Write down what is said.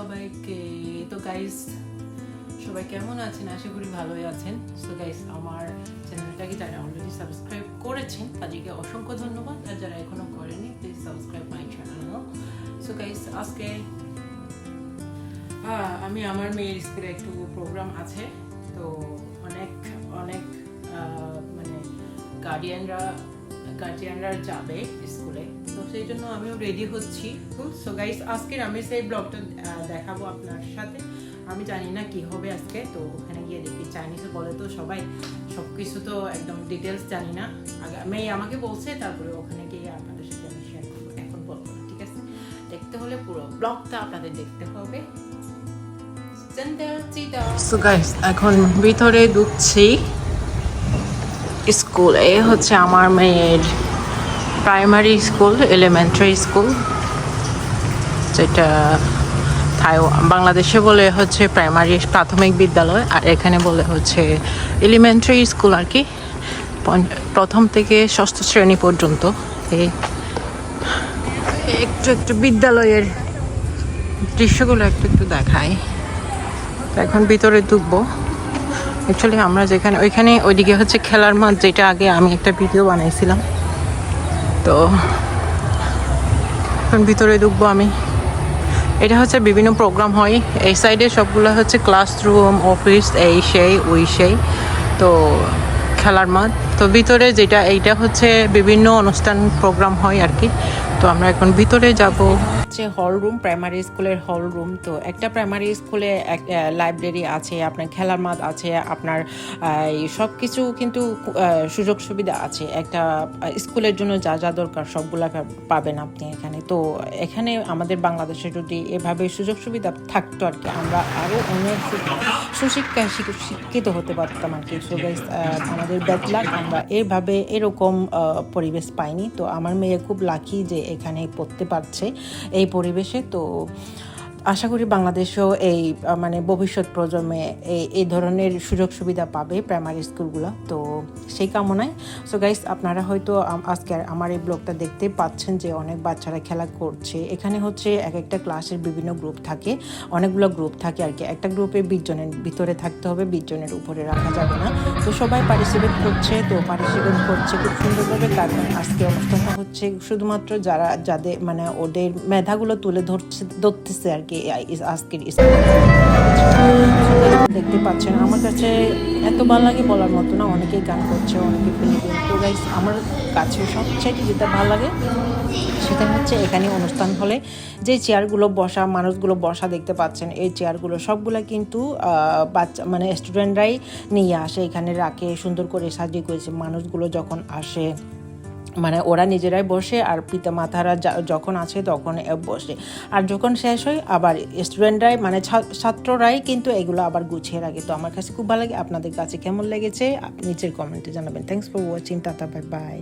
সবাইকে তো গাইস সবাই কেমন আছেন? আশা করি ভালোই আছেন। সো গাইস আমার চ্যানেলটাকে যারা অলরেডি সাবস্ক্রাইব করেছেন তাদেরকে অসংখ্য ধন্যবাদ। আর যারা এখনও করেনি please subscribe my channel so guys আজকে আহ, আমি আমার মেয়ের স্কুলে একটু প্রোগ্রাম আছে। তো অনেক অনেক মানে গার্ডিয়ানরা গার্জিয়ানরা যাবে স্কুলে সেই জন্য আমিও রেডি হচ্ছি। সো গাইস আজকের আমি সেই ব্লগটা দেখাবো আপনার সাথে। আমি জানি না কি হবে আজকে, তো ওখানে গিয়ে দেখি। চাইনিজে বলে তো সবাই সব কিছু তো একদম ডিটেলস জানি না। মেয়ে আমাকে বলছে, তারপরে ওখানে গিয়ে আপনাদের সাথে আমি শেয়ার করব। এখন বলব না, ঠিক আছে? দেখতে হলে পুরো ব্লগটা আপনাদের দেখতে হবে। সো এখন ভিতরে ঢুকছি। স্কুলে হচ্ছে আমার মেয়ের প্রাইমারি স্কুল এলিমেন্টারি স্কুল যেটা থাই, বাংলাদেশে বলে হচ্ছে প্রাইমারি প্রাথমিক বিদ্যালয়, আর এখানে বলে হচ্ছে এলিমেন্টারি স্কুল আর কি। প্রথম থেকে ষষ্ঠ শ্রেণি পর্যন্ত এই একটু একটু বিদ্যালয়ের দৃশ্যগুলো একটু একটু দেখায় এখন ভিতরে ঢুকবো। অ্যাকচুয়ালি আমরা যেখানে ওইখানে ওইদিকে হচ্ছে খেলার মাঠ, যেটা আগে আমি একটা ভিডিও বানাইছিলাম। তো ভিতরে ঢুকবো আমি। এটা হচ্ছে বিভিন্ন প্রোগ্রাম হয়। এই সাইডে সবগুলো হচ্ছে ক্লাসরুম অফিস এই সেই, ওই সেই। তো খেলার মাঠ। তো ভিতরে যেটা, এইটা হচ্ছে বিভিন্ন অনুষ্ঠান প্রোগ্রাম হয় আর কি। তো আমরা এখন ভিতরে যাব। হচ্ছে হল রুম প্রাইমারি স্কুলের হল রুম তো একটা প্রাইমারি স্কুলে লাইব্রেরি আছে, আপনার খেলার মাঠ আছে, আপনার সব কিছু কিন্তু সুযোগ সুবিধা আছে। একটা স্কুলের জন্য যা যা দরকার, সবগুলা পাবেন আপনি এখানে। তো এখানে আমাদের বাংলাদেশে যদি এভাবে সুযোগ সুবিধা থাকতো আর কি, আমরা আরও অনেক সু- সুশিক্ষায় শিক্ষি- শিক্ষিত হতে পারতাম আর কি। আমাদের ব্যাড এভাবে এরকম পরিবেশ পাইনি। তো আমার মেয়ে খুব লাকি যে এখানে পড়তে পারছে এই পরিবেশে। তো আশা করি বাংলাদেশেও এই মানে ভবিষ্যৎ প্রজন্মে এই এই ধরনের সুযোগ সুবিধা পাবে প্রাইমারি স্কুলগুলো তো সেই কামনায় সো গাইস আপনারা হয়তো আজকে আমার এই ব্লগটা দেখতে পাচ্ছেন যে অনেক বাচ্চারা খেলা করছে। এখানে হচ্ছে এক একটা ক্লাসের বিভিন্ন গ্রুপ থাকে। অনেকগুলো গ্রুপ থাকে আর কি। একটা গ্রুপে বিশ জনের ভিতরে থাকতে হবে, বিশ জনের উপরে রাখা যাবে না। তো সবাই পার্টিসিপেট করছে, তো পার্টিসিপেট করছে। খুব সুন্দরভাবে কারণ আজকে অনুষ্ঠানটা হচ্ছে শুধুমাত্র যারা, যাদের মানে ওদের মেধাগুলো তুলে ধরছে, ধরতেছে আর কি। এই- আজকের দেখতে পাচ্ছেন, আমার কাছে এত ভালো লাগে বলার মতো না, অনেকেই গান করছে, অনেকে আমার কাছে সবচাইতে যেটা ভালো লাগে, সেটা হচ্ছে এখানে অনুষ্ঠান হলে যে চেয়ারগুলো বসা, মানুষগুলো বসা দেখতে পাচ্ছেন, এই চেয়ারগুলো সবগুলো কিন্তু বাচ্চা মানে স্টুডেন্টরাই নিয়ে আসে, এখানে রাখে, সুন্দর করে সাজিয়ে করেছে মানুষগুলো যখন আসে মানে ওরা নিজেরাই বসে আর পিতা মাতারা যখন আছে তখন বসে। আর যখন শেষ হয়, আবার স্টুডেন্টরাই মানে ছাত্ররাই কিন্তু এগুলো আবার গুছিয়ে রাখে। তো আমার কাছে খুব ভালো লাগে। আপনাদের কাছে কেমন লেগেছে? নিচের কমেন্টে জানাবেন। Thanks for watching tata bye bye